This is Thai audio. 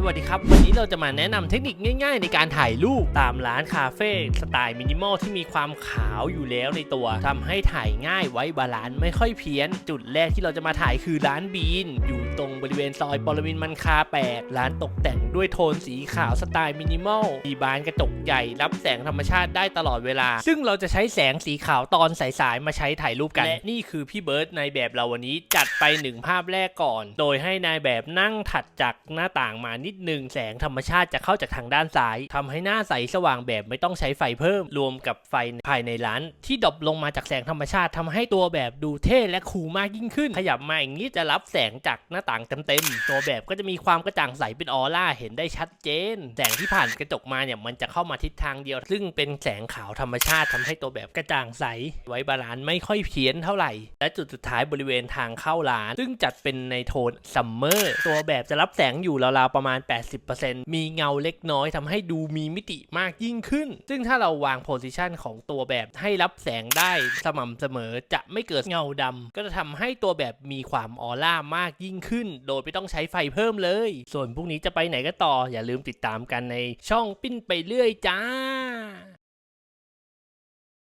สวัสดีครับ วันนี้เราจะมาแนะนำเทคนิคง่ายๆ ในการถ่ายรูปตามร้านคาเฟ่สไตล์มินิมอลที่มีความขาวอยู่แล้วในตัวทำให้ถ่ายง่ายไว้บาลานซ์ไม่ค่อยเพี้ยน จุดแรกที่เราจะมาถ่ายคือร้านบีน อยู่ตรงบริเวณซอยปรมินทร์มันคาแปดร้านตกแต่งด้วยโทนสีขาวสไตล์มินิมอลมีบานกระจกใหญ่รับแสงธรรมชาติได้ตลอดเวลา ซึ่งเราจะใช้แสงสีขาวตอนสายๆมาใช้ถ่ายรูปกันและนี่คือพี่เบิร์ดในแบบเราวันนี้จัดไปหนึ่งภาพแรกก่อน โดยให้นายแบบนั่งถัดจากหน้าต่างมานิดนึง แสงธรรมชาติจะเข้าจากทางด้านซ้ายทำให้หน้าใสสว่างแบบไม่ต้องใช้ไฟเพิ่ม รวมกับไฟภายในร้าน ที่ดรอปลงมาจากแสงธรรมชาติทำให้ตัวแบบดูเท่และคูลมากยิ่งขึ้น ขยับมาอย่างนี้จะรับแสงจากหน้าต่างเต็มๆตัวแบบก็จะมีความกระจ่างใสเป็นออร่าเห็นได้ชัดเจน แสงที่ผ่านกระจกมาเนี่ยมันจะเข้ามาทิศทางเดียว ซึ่งเป็นแสงขาวธรรมชาติทำให้ตัวแบบกระจ่างใส ไว้บาลานซ์ไม่ค่อยเพี้ยนเท่าไหร่ และจุดสุดท้ายบริเวณทางเข้าร้าน ซึ่งจัดเป็นในโทนซัมเมอร์ตัวแบบจะรับแสงอยู่ราวๆประมาณ80%มีเงาเล็กน้อยทำให้ดูมีมิติมากยิ่งขึ้น ซึ่งถ้าเราวางโพสิชันของตัวแบบให้รับแสงได้สม่ำเสมอจะไม่เกิดเงาดำก็จะทำให้ตัวแบบมีความออร่ามากยิ่งขึ้น โดยไม่ต้องใช้ไฟเพิ่มเลย ส่วนพวกนี้จะไปไหนก็ต่ออย่าลืมติดตามกันในช่องปิ้นไปเรื่อยจ้า